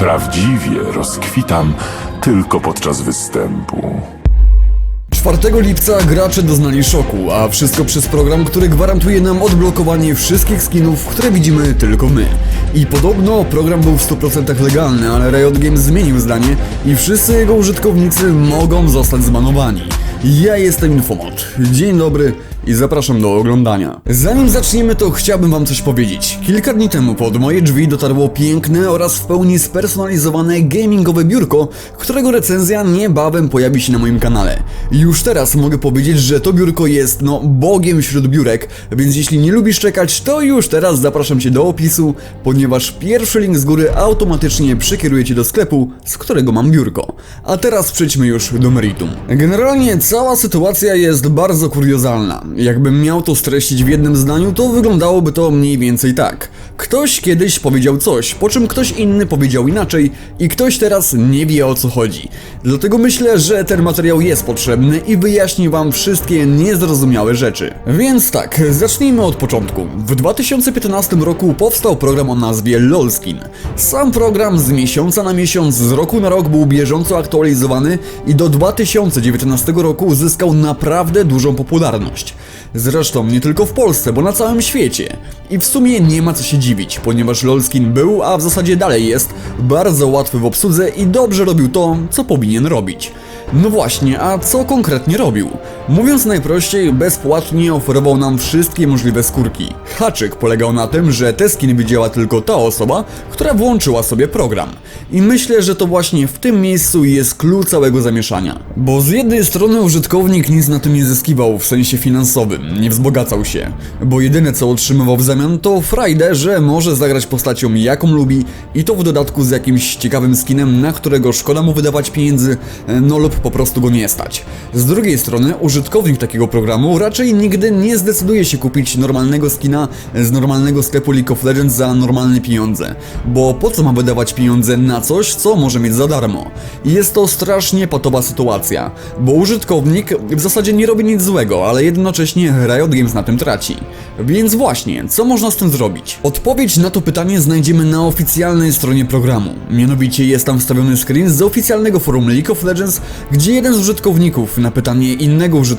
Prawdziwie rozkwitam tylko podczas występu. 4 lipca gracze doznali szoku, a wszystko przez program, który gwarantuje nam odblokowanie wszystkich skinów, które widzimy tylko my. I podobno program był w 100% legalny, ale Riot Games zmienił zdanie i wszyscy jego użytkownicy mogą zostać zbanowani. Ja jestem Infomod. Dzień dobry i zapraszam do oglądania. Zanim zaczniemy, to chciałbym wam coś powiedzieć. Kilka dni temu pod moje drzwi dotarło piękne oraz w pełni spersonalizowane gamingowe biurko, którego recenzja niebawem pojawi się na moim kanale. Już teraz mogę powiedzieć, że to biurko jest, no, bogiem wśród biurek, więc jeśli nie lubisz czekać, to już teraz zapraszam cię do opisu, ponieważ pierwszy link z góry automatycznie przekieruje cię do sklepu, z którego mam biurko. A teraz przejdźmy już do meritum. Generalnie cała sytuacja jest bardzo kuriozalna. Jakbym miał to streścić w jednym zdaniu, to wyglądałoby to mniej więcej tak. Ktoś kiedyś powiedział coś, po czym ktoś inny powiedział inaczej i ktoś teraz nie wie o co chodzi. Dlatego myślę, że ten materiał jest potrzebny i wyjaśni wam wszystkie niezrozumiałe rzeczy. Więc tak, zacznijmy od początku. W 2015 roku powstał program o nazwie LOLskin. Sam program z miesiąca na miesiąc, z roku na rok był bieżąco aktualizowany i do 2019 roku uzyskał naprawdę dużą popularność. Zresztą nie tylko w Polsce, bo na całym świecie. I w sumie nie ma co się dziwić, ponieważ LOLskin był, a w zasadzie dalej jest, bardzo łatwy w obsłudze i dobrze robił to, co powinien robić. No właśnie, a co konkretnie robił? Mówiąc najprościej, bezpłatnie oferował nam wszystkie możliwe skórki. Haczyk polegał na tym, że te skiny widziała tylko ta osoba, która włączyła sobie program. I myślę, że to właśnie w tym miejscu jest klucz całego zamieszania. Bo z jednej strony użytkownik nic na tym nie zyskiwał w sensie finansowym, nie wzbogacał się. Bo jedyne co otrzymywał w zamian to frajdę, że może zagrać postacią jaką lubi i to w dodatku z jakimś ciekawym skinem, na którego szkoda mu wydawać pieniędzy, no lub po prostu go nie stać. Z drugiej strony użytkownik takiego programu raczej nigdy nie zdecyduje się kupić normalnego skina z normalnego sklepu League of Legends za normalne pieniądze. Bo po co ma wydawać pieniądze na coś, co może mieć za darmo? Jest to strasznie patowa sytuacja, bo użytkownik w zasadzie nie robi nic złego, ale jednocześnie Riot Games na tym traci. Więc właśnie, co można z tym zrobić? Odpowiedź na to pytanie znajdziemy na oficjalnej stronie programu. Mianowicie jest tam wstawiony screen z oficjalnego forum League of Legends, gdzie jeden z użytkowników na pytanie innego użytkownika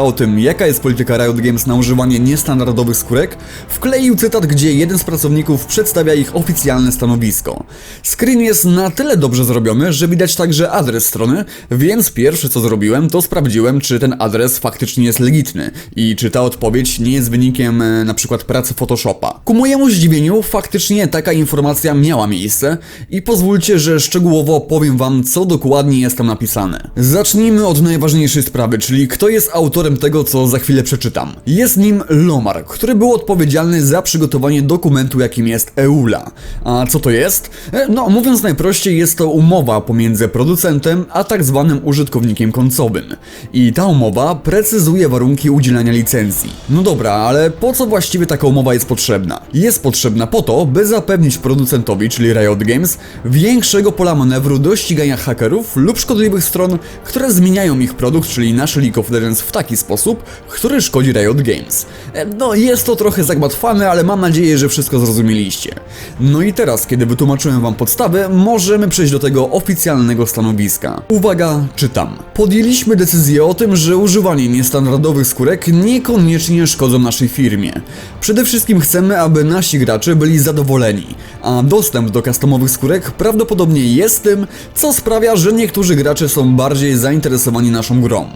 o tym, jaka jest polityka Riot Games na używanie niestandardowych skórek, wkleił cytat, gdzie jeden z pracowników przedstawia ich oficjalne stanowisko. Screen jest na tyle dobrze zrobiony, że widać także adres strony, więc pierwsze co zrobiłem, to sprawdziłem, czy ten adres faktycznie jest legitny i czy ta odpowiedź nie jest wynikiem e, na przykład pracy Photoshopa. Ku mojemu zdziwieniu, faktycznie taka informacja miała miejsce i pozwólcie, że szczegółowo powiem wam, co dokładnie jest tam napisane. Zacznijmy od najważniejszej sprawy, czyli kto jest autorem tego, co za chwilę przeczytam. Jest nim Lomar, który był odpowiedzialny za przygotowanie dokumentu, jakim jest EULA. A co to jest? E, No, mówiąc najprościej, jest to umowa pomiędzy producentem a tak zwanym użytkownikiem końcowym. I ta umowa precyzuje warunki udzielania licencji. No dobra, ale po co właściwie taka umowa jest potrzebna? Jest potrzebna po to, by zapewnić producentowi, czyli Riot Games, większego pola manewru do ścigania hakerów lub szkodliwych stron, które zmieniają ich produkt, czyli nasz League of W taki sposób, który szkodzi Riot Games. E, No, jest to trochę zagmatwane, ale mam nadzieję, że wszystko zrozumieliście. No i teraz, kiedy wytłumaczyłem wam podstawę, możemy przejść do tego oficjalnego stanowiska. Uwaga, czytam. Podjęliśmy decyzję o tym, że używanie niestandardowych skórek niekoniecznie szkodzą naszej firmie. Przede wszystkim chcemy, aby nasi gracze byli zadowoleni, a dostęp do customowych skórek prawdopodobnie jest tym, co sprawia, że niektórzy gracze są bardziej zainteresowani naszą grą.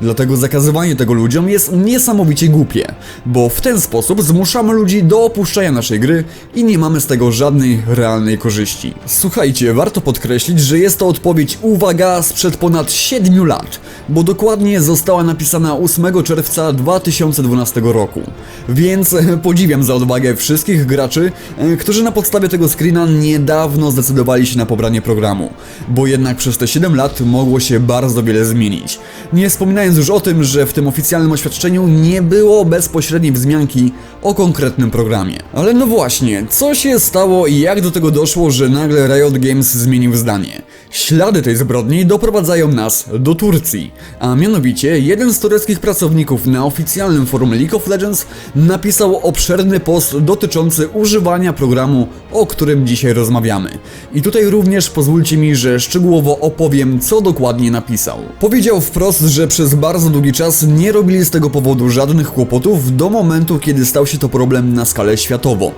Dlatego zakazywanie tego ludziom jest niesamowicie głupie, bo w ten sposób zmuszamy ludzi do opuszczania naszej gry i nie mamy z tego żadnej realnej korzyści. Słuchajcie, warto podkreślić, że jest to odpowiedź uwaga sprzed ponad 7 lat, bo dokładnie została napisana 8 czerwca 2012 roku. Więc e, podziwiam za odwagę wszystkich graczy, e, którzy na podstawie tego screena niedawno zdecydowali się na pobranie programu, bo jednak przez te 7 lat mogło się bardzo wiele zmienić. Nie wspominając już o tym, że w tym oficjalnym oświadczeniu nie było bezpośredniej wzmianki o konkretnym programie. Ale no właśnie, co się stało i jak do tego doszło, że nagle Riot Games zmienił zdanie? Ślady tej zbrodni doprowadzają nas do Turcji. A mianowicie, jeden z tureckich pracowników na oficjalnym forum League of Legends napisał obszerny post dotyczący używania programu, o którym dzisiaj rozmawiamy. I tutaj również pozwólcie mi, że szczegółowo opowiem, co dokładnie napisał. Powiedział wprost, że przez bardzo długi czas nie robili z tego powodu żadnych kłopotów do momentu, kiedy stał się to problem na skalę światową.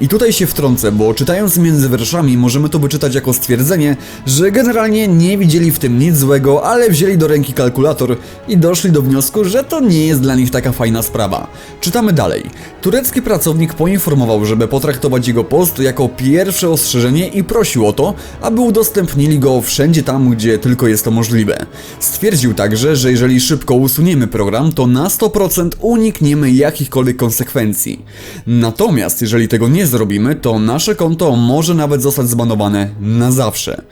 I tutaj się wtrącę, bo czytając między wierszami możemy to wyczytać jako stwierdzenie, że generalnie nie widzieli w tym nic złego, ale wzięli do ręki kalkulator i doszli do wniosku, że to nie jest dla nich taka fajna sprawa. Czytamy dalej. Turecki pracownik poinformował, żeby potraktować jego post jako pierwsze ostrzeżenie i prosił o to, aby udostępnili go wszędzie tam, gdzie tylko jest to możliwe. Stwierdził także, że jeżeli szybko usuniemy program, to na 100% unikniemy jakichkolwiek konsekwencji. Natomiast jeżeli tego nie zrobimy, to nasze konto może nawet zostać zbanowane na zawsze.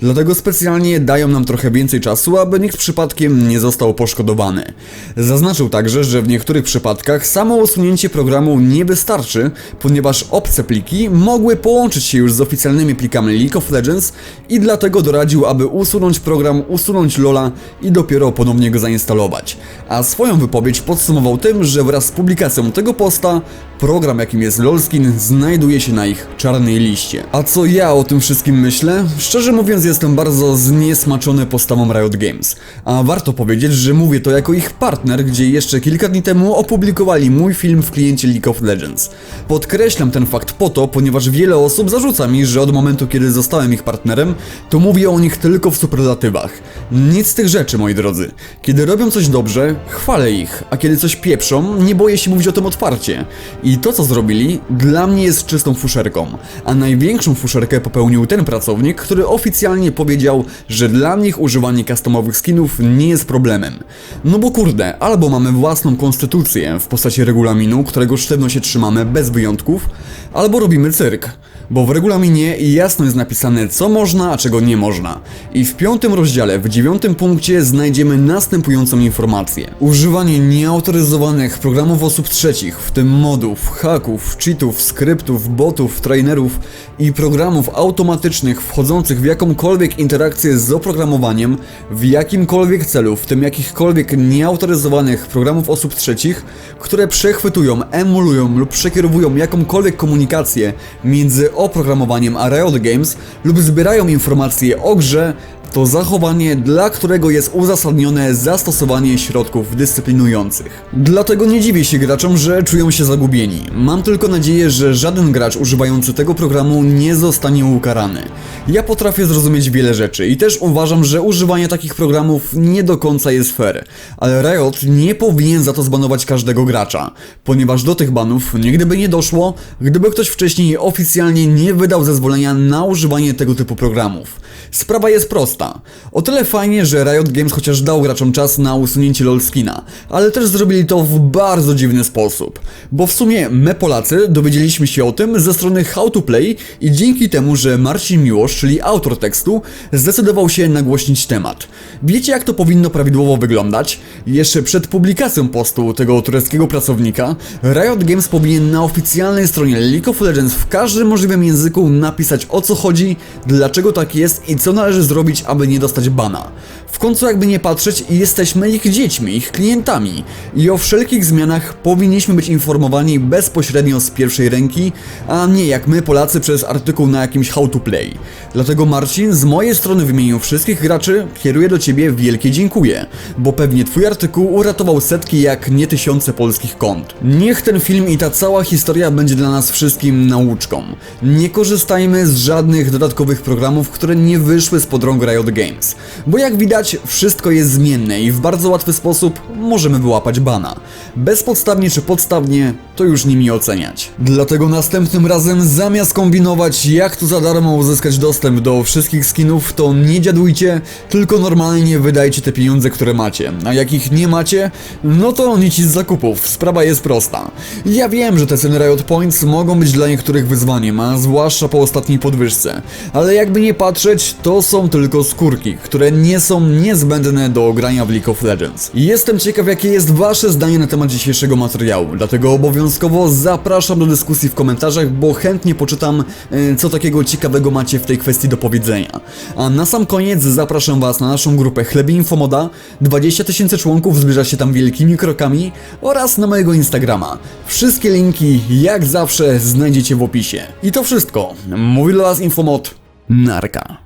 Dlatego specjalnie dają nam trochę więcej czasu, aby nikt przypadkiem nie został poszkodowany. Zaznaczył także, że w niektórych przypadkach samo usunięcie programu nie wystarczy, ponieważ obce pliki mogły połączyć się już z oficjalnymi plikami League of Legends i dlatego doradził, aby usunąć program, usunąć Lola i dopiero ponownie go zainstalować. A swoją wypowiedź podsumował tym, że wraz z publikacją tego posta program jakim jest LOLskin znajduje się na ich czarnej liście. A co ja o tym wszystkim myślę? Szczerze mówiąc jestem bardzo zniesmaczony postawą Riot Games. A warto powiedzieć, że mówię to jako ich partner, gdzie jeszcze kilka dni temu opublikowali mój film w kliencie League of Legends. Podkreślam ten fakt po to, ponieważ wiele osób zarzuca mi, że od momentu kiedy zostałem ich partnerem, to mówię o nich tylko w superlatywach. Nic z tych rzeczy, moi drodzy. Kiedy robią coś dobrze, chwalę ich, a kiedy coś pieprzą, nie boję się mówić o tym otwarcie. I to, co zrobili, dla mnie jest czystą fuszerką. A największą fuszerkę popełnił ten pracownik, który oficjalnie powiedział, że dla nich używanie customowych skinów nie jest problemem. No bo kurde, albo mamy własną konstytucję w postaci regulaminu, którego sztywno się trzymamy bez wyjątków, albo robimy cyrk. Bo w regulaminie jasno jest napisane co można, a czego nie można. I w piątym rozdziale, w dziewiątym punkcie znajdziemy następującą informację. Używanie nieautoryzowanych programów osób trzecich, w tym modów, haków, cheatów, skryptów, botów, trainerów i programów automatycznych wchodzących w jakąkolwiek interakcję z oprogramowaniem, w jakimkolwiek celu, w tym jakichkolwiek nieautoryzowanych programów osób trzecich, które przechwytują, emulują lub przekierowują jakąkolwiek komunikację między oprogramowaniem a Riot Games lub zbierają informacje o grze, to zachowanie, dla którego jest uzasadnione zastosowanie środków dyscyplinujących. Dlatego nie dziwię się graczom, że czują się zagubieni. Mam tylko nadzieję, że żaden gracz używający tego programu nie zostanie ukarany. Ja potrafię zrozumieć wiele rzeczy i też uważam, że używanie takich programów nie do końca jest fair, ale Riot nie powinien za to zbanować każdego gracza, ponieważ do tych banów nigdy by nie doszło, gdyby ktoś wcześniej oficjalnie nie wydał zezwolenia na używanie tego typu programów. Sprawa jest prosta. O tyle fajnie, że Riot Games chociaż dał graczom czas na usunięcie LOLskina, ale też zrobili to w bardzo dziwny sposób. Bo w sumie my Polacy dowiedzieliśmy się o tym ze strony How to Play i dzięki temu, że Marcin Miłosz, czyli autor tekstu, zdecydował się nagłośnić temat. Wiecie jak to powinno prawidłowo wyglądać? Jeszcze przed publikacją postu tego tureckiego pracownika, Riot Games powinien na oficjalnej stronie League of Legends w każdym możliwym języku napisać o co chodzi, dlaczego tak jest i co należy zrobić, aby nie dostać bana. W końcu jakby nie patrzeć, jesteśmy ich dziećmi, ich klientami i o wszelkich zmianach powinniśmy być informowani bezpośrednio z pierwszej ręki, a nie jak my Polacy przez artykuł na jakimś how to play. Dlatego Marcin, z mojej strony w imieniu wszystkich graczy kieruję do Ciebie wielkie dziękuję, bo pewnie Twój artykuł uratował setki jak nie tysiące polskich kont. Niech ten film i ta cała historia będzie dla nas wszystkim nauczką. Nie korzystajmy z żadnych dodatkowych programów, które nie wyszły spod rąk Riot Games, bo jak widać wszystko jest zmienne i w bardzo łatwy sposób możemy wyłapać bana. Bezpodstawnie czy podstawnie, to już nimi oceniać. Dlatego następnym razem zamiast kombinować jak tu za darmo uzyskać dostęp do wszystkich skinów, to nie dziadujcie, tylko normalnie wydajcie te pieniądze, które macie. A jak ich nie macie, no to nic z zakupów, sprawa jest prosta. Ja wiem, że te ceny Riot Points mogą być dla niektórych wyzwaniem, a zwłaszcza po ostatniej podwyżce. Ale jakby nie patrzeć, to są tylko skórki, które nie są niezbędne do grania w League of Legends. Jestem ciekaw jakie jest wasze zdanie na temat dzisiejszego materiału, dlatego obowiązkowo zapraszam do dyskusji w komentarzach, bo chętnie poczytam e, co takiego ciekawego macie w tej kwestii do powiedzenia. A na sam koniec zapraszam was na naszą grupę Chlebie Infomoda, 20 tysięcy członków zbliża się tam wielkimi krokami oraz na mojego Instagrama. Wszystkie linki jak zawsze znajdziecie w opisie. I to wszystko. Mówił do was Infomod. Narka.